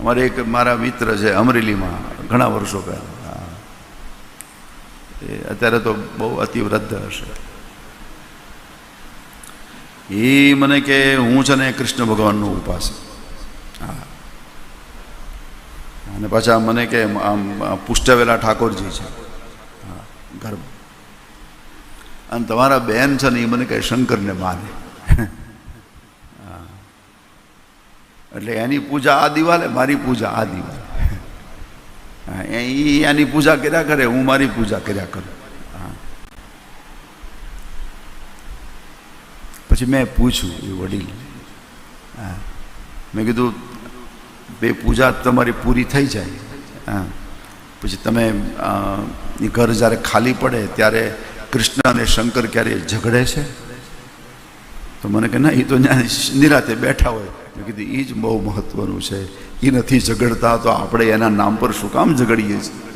અમારે એક મારા મિત્ર છે અમરેલીમાં, ઘણા વર્ષો પહેલા. એ અત્યારે તો બહુ અતિવૃદ્ધ હશે. એ મને કે હું છે ને કૃષ્ણ ભગવાનનો ઉપાસક. હા. અને પાછા મને કે આમ પુષ્ટવેલા ઠાકોરજી છે. હા, ગર્ભ. અને તમારા બેન છે ને એ મને કહે શંકરને માને હા. એટલે એની પૂજા આ દિવાલે, મારી પૂજા આ દિવાલે. એ એની પૂજા કર્યા કરે, હું મારી પૂજા કર્યા કરું. પછી મેં પૂછ્યું એ વડીલ હા. મેં કીધું, બે પૂજા તમારી પૂરી થઈ જાય. હા. પછી તમે ઘર જ્યારે ખાલી પડે, ત્યારે કૃષ્ણ અને શંકર ક્યારેય ઝઘડે છે? તો મને કે ના એ તો નિરાતે બેઠા હોય. મેં કીધું એ જ બહુ મહત્વનું છે. એ નથી ઝઘડતા તો આપણે એના નામ પર શું કામ ઝઘડીએ છીએ?